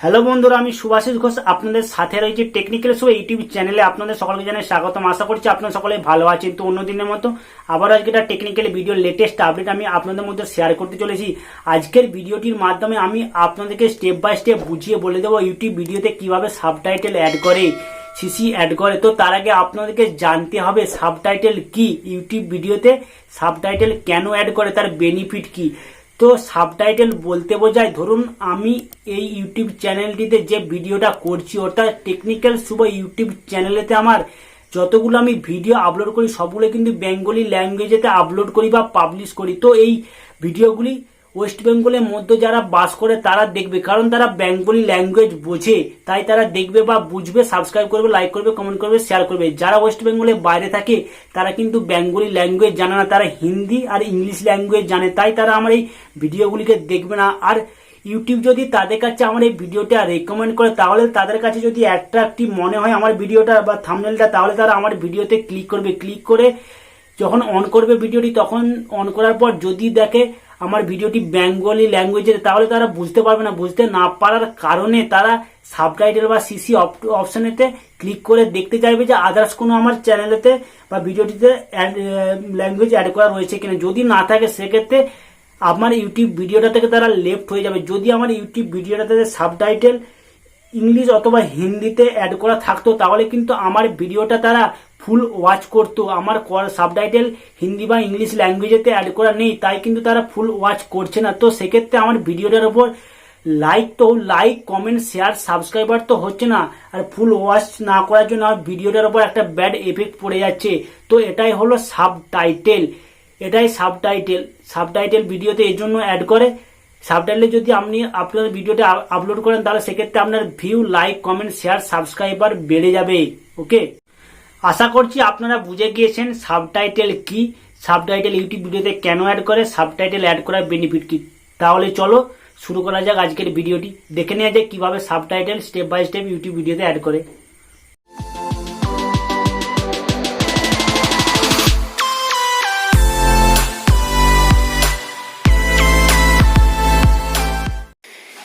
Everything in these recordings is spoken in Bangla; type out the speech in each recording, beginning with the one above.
হ্যালো বন্ধুরা, আমি সুভাষিস ঘোষ। আপনাদের সাথে রয়েছে টেকনিক্যাল শো ইউটিউব চ্যানেলে। আপনাদের সকলকে জানাই স্বাগতম। আশা করছি আপনারা সকলে ভালো আছেন। তো অন্য দিনের মতো আবার আজকে একটা টেকনিক্যাল ভিডিও লেটেস্ট আপডেট আমি আপনাদের মধ্যে শেয়ার করতে চলেছি। আজকের ভিডিওটির মাধ্যমে আমি আপনাদেরকে স্টেপ বাই স্টেপ বুঝিয়ে বলে দেবো ইউটিউব ভিডিওতে কীভাবে সাবটাইটেল অ্যাড করে সিসি অ্যাড করে। তো তার আগে আপনাদেরকে জানতে হবে সাবটাইটেল কি। ইউটিউব ভিডিওতে সাবটাইটেল কেন অ্যাড করে, তার বেনিফিট কি? তো সাবটাইটেল বলতে বোঝায়, ধরুন আমি এই ইউটিউব চ্যানেলটিতে যে ভিডিওটা করছি, অর্থাৎ টেকনিক্যাল শুভ ইউটিউব চ্যানেলেতে আমার যতগুলো আমি ভিডিও আপলোড করি, সবগুলো কিন্তু বেঙ্গলি ল্যাঙ্গুয়েজেতে আপলোড করি বা পাবলিশ করি। তো এই ভিডিওগুলি ওয়েস্ট বেঙ্গলের মধ্যে যারা বাস করে তারা দেখবে, কারণ তারা বেঙ্গলি ল্যাঙ্গুয়েজ বোঝে, তাই তারা দেখবে বা বুঝবে সাবস্ক্রাইব করবে লাইক করবে কমেন্ট করবে শেয়ার করবে। যারা ওয়েস্ট বেঙ্গলের বাইরে থাকে, তারা কিন্তু বেঙ্গলি ল্যাঙ্গুয়েজ জানে না, তারা হিন্দি আর ইংলিশ ল্যাঙ্গুয়েজ জানে, তাই তারা আমার এই ভিডিওগুলিকে দেখবে না। আর ইউটিউব যদি তাদের কাছে আমার এই ভিডিওটা রেকমেন্ড করে, তাহলে তাদের কাছে যদি অ্যাট্রাকটিভ মনে হয় আমার ভিডিওটা বা থামনেলটা তাহলে তারা আমার ভিডিওতে ক্লিক করবে। ক্লিক করে যখন অন করবে ভিডিওটি, তখন অন করার পর যদি দেখে আমার ভিডিওটি বেঙ্গলি ল্যাঙ্গুয়েজে তাহলে তারা বুঝতে পারবে না। বুঝতে না পারার কারণে তারা সাবটাইটেল বা সিসি অপশানেতে ক্লিক করে দেখতে চাইবে যে আদার্স কোনো আমার চ্যানেলেতে বা ভিডিওটিতে ল্যাঙ্গুয়েজ অ্যাড করা রয়েছে কিনা। যদি না থাকে, সেক্ষেত্রে আমার ইউটিউব ভিডিওটা থেকে তারা লেফট হয়ে যাবে। যদি আমার ইউটিউব ভিডিওটা থেকে সাবটাইটেল ইংলিশ অথবা হিন্দিতে অ্যাড করা থাকতো, তাহলে কিন্তু আমার ভিডিওটা তারা ফুল ওয়াচ করতো। আমার সাবটাইটেল হিন্দি বা ইংলিশ ল্যাঙ্গুয়েজেতে অ্যাড করা নেই, তাই কিন্তু তারা ফুল ওয়াচ করছে না। তো সেক্ষেত্রে আমার ভিডিওটার ওপর লাইক তো লাইক কমেন্ট শেয়ার সাবস্ক্রাইবার তো হচ্ছে না। আর ফুল ওয়াচ না করার জন্য আমার ভিডিওটার ওপর একটা ব্যাড এফেক্ট পড়ে যাচ্ছে। তো এটাই হলো সাবটাইটেল এটাই সাবটাইটেল সাবটাইটেল ভিডিওতে এই জন্য অ্যাড করে। সাবটাইটেলে যদি আপনি আপনার ভিডিওটা আপলোড করেন, তাহলে সেক্ষেত্রে আপনার view like comment share subscriber বেড়ে যাবে ওকে আশা করছি আপনারা বুঝে গিয়েছেন সাবটাইটেল কি। সাবটাইটেল ইউটিউব ভিডিওতে কেন অ্যাড করে সাবটাইটেল অ্যাড করার বেনিফিট কি। তাহলে চলো শুরু করা যাক আজকের ভিডিওটি দেখে নেওয়া যায় কীভাবে subtitle step by step YouTube ভিডিওতে অ্যাড করে।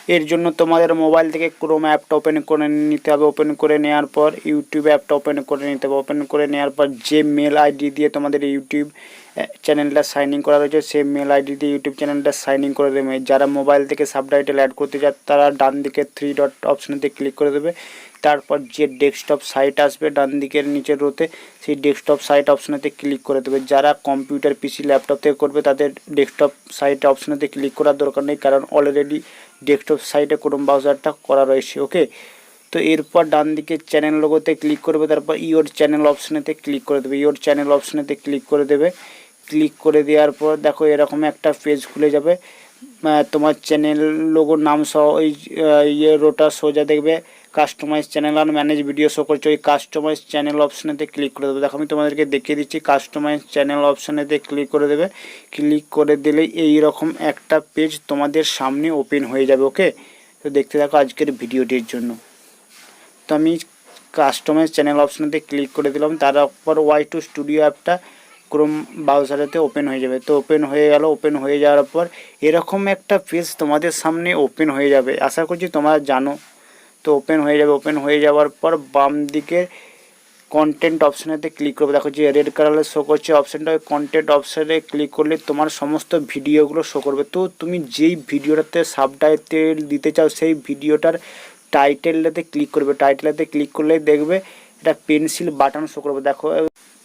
এর জন্য তোমাদের মোবাইল থেকে ক্রোম অ্যাপটা ওপেন করে নিতে হবে। ওপেন করে নেওয়ার পর ইউটিউব অ্যাপটা ওপেন করে নিতে হবে। ওপেন করে নেওয়ার পর যে মেল আইডি দিয়ে তোমাদের ইউটিউব চ্যানেলটা সাইন ইন করা রয়েছে সেই মেল আইডি দিয়ে ইউটিউব চ্যানেলটা সাইন ইন করে দেবে। যারা মোবাইল থেকে সাবটাইটেল অ্যাড করতে চায়, তারা ডান দিকে থ্রি ডট অপশানেতে ক্লিক করে দেবে। তারপর যে ডেস্কটপ সাইট আসবে, ডান দিকের নিচের রোতে সেই ডেস্কটপ সাইট অপশনেতে ক্লিক করে দেবে। যারা কম্পিউটার পিসি ল্যাপটপ থেকে করবে, তাদের ডেস্কটপ সাইট অপশনেতে ক্লিক করার দরকার নেই, কারণ অলরেডি ডেস্কটপ সাইডে ক্রোম ব্রাউজারটা করা রয়েছে ওকে তো এরপর ডান দিকে চ্যানেল লোগোতে ক্লিক করবে, তারপর ইওর চ্যানেল অপশনেতে ক্লিক করে দেবে। ইওর চ্যানেল অপশনেতে ক্লিক করে দেবে। ক্লিক করে দেওয়ার পর দেখো এরকম একটা পেজ খুলে যাবে। তোমার চ্যানেল লোগোর নাম সহ ওই ইয়ে রোটা সোজা দেখবে। কাস্টমাইজ চ্যানেল আর ম্যানেজ ভিডিও শো করছে, ওই কাস্টমাইজ চ্যানেল অপশানেতে ক্লিক করে দেবে। দেখো, আমি তোমাদেরকে দেখিয়ে দিচ্ছি কাস্টমাইজ চ্যানেল অপশানেতে ক্লিক করে দেবে। ক্লিক করে দিলেই এই রকম একটা পেজ তোমাদের সামনে ওপেন হয়ে যাবে ওকে তো দেখতে থাকো আজকের ভিডিওটির জন্য। তো আমি কাস্টমাইজ চ্যানেল অপশানেতে ক্লিক করে দিলাম তারপর ওয়াই টু স্টুডিও অ্যাপটা ক্রোম ব্রাউজারেতে ওপেন হয়ে যাবে। তো ওপেন হয়ে গেল ওপেন হয়ে যাওয়ার পর এরকম একটা পেজ তোমাদের সামনে ওপেন হয়ে যাবে। আশা করছি তোমরা জানো। তো ওপেন হয়ে যাবে ওপেন হয়ে যাওয়ার পর বাম দিকে কন্টেন্ট অপশানেতে ক্লিক করবে। দেখো যে রেড কালারের শো করছে অপশানটা ওই কন্টেন্ট অপশানে ক্লিক করলে তোমার সমস্ত ভিডিওগুলো শো করবে। তো তুমি যেই ভিডিওটাতে সাবটাইটেল দিতে চাও, সেই ভিডিওটার টাইটেলটাতে ক্লিক করবে। টাইটেলটাতে ক্লিক করলে দেখবে এটা পেন্সিল বাটন শো করবে। দেখো,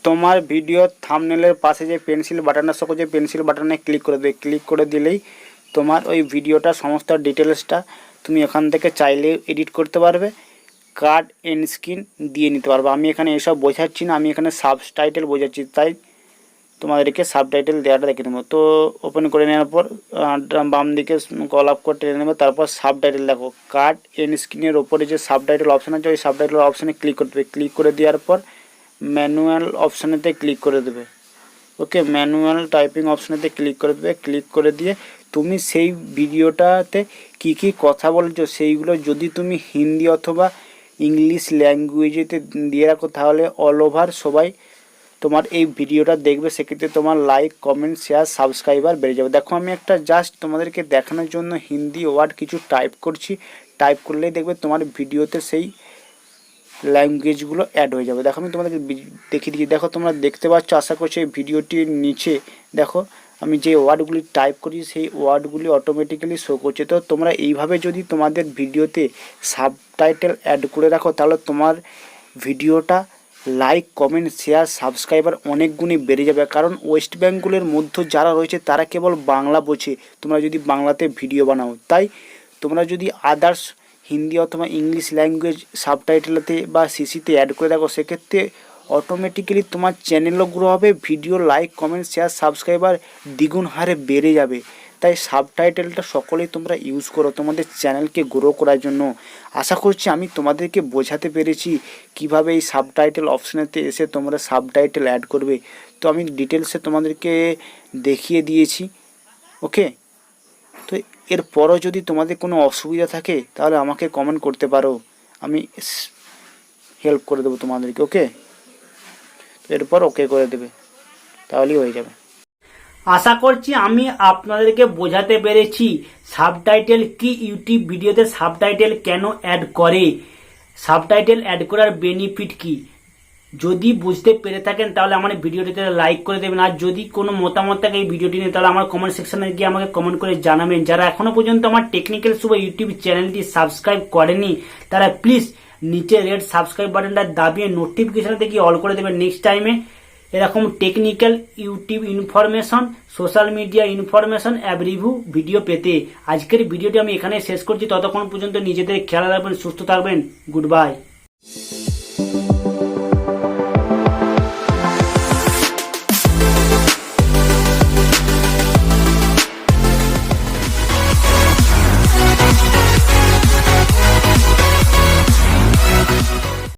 তোমার ভিডিও থামনেলের পাশে যে পেন্সিল বাটনটা শো করছে পেন্সিল বাটনে ক্লিক করে দেবে ক্লিক করে দিলেই তোমার ওই ভিডিওটা সমস্ত ডিটেলসটা তুমি এখান থেকে চাইলে এডিট করতে পারবে। কার্ড এন্ড স্ক্রিন দিয়ে নিতে পারবে। আমি এখানে এসব বোঝাচ্ছি না, আমি এখানে সাবটাইটেল বোঝাচ্ছি, তাই তোমাদেরকে সাবটাইটেল দেওয়াটা দেখে নেব তো ওপেন করে নেওয়ার পর বাম দিকে কল আপ করে টেনে নেবে, তারপর সাবটাইটেল দেখো। কার্ড এন্ড স্ক্রিনের ওপরে যে সাবটাইটেল অপশান আছে, ওই সাবটাইটেল অপশানে ক্লিক করতে হবে ক্লিক করে দেওয়ার পর ম্যানুয়াল অপশানেতে ক্লিক করে দেবে। ওকে ম্যানুয়াল টাইপিং অপশানেতে ক্লিক করে দেবে ক্লিক করে দিয়ে তুমি সেই ভিডিওটাতে কি কি কথা বলেছ সেইগুলো যদি তুমি হিন্দি অথবা ইংলিশ ল্যাঙ্গুয়েজেতে দিয়ে রাখো তাহলে অল ওভার সবাই তোমার এই ভিডিওটা দেখবে। সেক্ষেত্রে তোমার লাইক কমেন্ট শেয়ার সাবস্ক্রাইবার বেড়ে যাবে। দেখো, আমি একটা জাস্ট তোমাদেরকে দেখানোর জন্য হিন্দি ওয়ার্ড কিছু টাইপ করছি। টাইপ করলেই দেখবে তোমার ভিডিওতে সেই ল্যাঙ্গুয়েজগুলো অ্যাড হয়ে যাবে। দেখো, আমি তোমাদেরকে দেখিয়ে দিচ্ছি। দেখো, তোমরা দেখতে পাচ্ছ, আশা করছি এই ভিডিওটির নিচে, দেখো, আমি যে ওয়ার্ডগুলি টাইপ করি সেই ওয়ার্ডগুলি অটোমেটিক্যালি শো করছে। তো তোমরা এইভাবে যদি তোমাদের ভিডিওতে সাবটাইটেল অ্যাড করে রাখো, তাহলে তোমার ভিডিওটা লাইক কমেন্ট শেয়ার সাবস্ক্রাইবার অনেক বেড়ে যাবে। কারণ ওয়েস্ট বেঙ্গলের মধ্যে যারা রয়েছে, তারা কেবল বাংলা বোঝে। তোমরা যদি বাংলাতে ভিডিও বানাও। তাই তোমরা যদি আদার্স হিন্দি অথবা ইংলিশ ল্যাঙ্গুয়েজ সাবটাইটেলতে বা সিসিতে অ্যাড করে রাখো সেক্ষেত্রে অটোমেটিক্যালি তোমার চ্যানেলও গ্রো হবে video like comment share subscriber দ্বিগুণ হারে বেড়ে যাবে। তাই সাবটাইটেলটা সকলেই তোমরা ইউজ করো তোমাদের চ্যানেলকে গ্রো করার জন্য। আশা করছি আমি তোমাদেরকে বোঝাতে পেরেছি কীভাবে এই সাবটাইটেল অপশানেতে এসে তোমরা সাবটাইটেল অ্যাড করবে। তো আমি ডিটেলসে তোমাদেরকে দেখিয়ে দিয়েছি ওকে তো এরপরও যদি তোমাদের কোনো অসুবিধা থাকে, তাহলে আমাকে কমেন্ট করতে পারো। আমি হেল্প করে দেবো তোমাদেরকে ওকে এরপর ওকে করে দেবে। তাহলেই হয়ে যাবে। আশা করছি আমি আপনাদেরকে বোঝাতে পেরেছি সাবটাইটেল কি ইউটিউব ভিডিওতে সাবটাইটেল কেন অ্যাড করে। সাবটাইটেল অ্যাড করার বেনিফিট কি? যদি বুঝতে পেরে থাকেন, তাহলে আমার ভিডিওটিতে লাইক করে দেবেন। আর যদি কোনো মতামত থাকে এই ভিডিওটি নিয়ে, তাহলে আমার কমেন্ট সেকশনে গিয়ে আমাকে কমেন্ট করে জানাবেন। যারা এখনও পর্যন্ত আমার টেকনিক্যাল শুভ ইউটিউব চ্যানেলটি সাবস্ক্রাইব করেনি, তারা প্লিজ নিচে রেড সাবস্ক্রাইব বাটনটা দাবিয়ে নোটিফিকেশনটা গিয়ে অল করে দেবেন। নেক্সট টাইমে এরকম technical YouTube information social media information app review video পেতে। আজকের ভিডিওটি আমি এখানে শেষ করছি। ততক্ষণ পর্যন্ত নিজেদের খেয়াল রাখবেন, সুস্থ থাকবেন। Good bye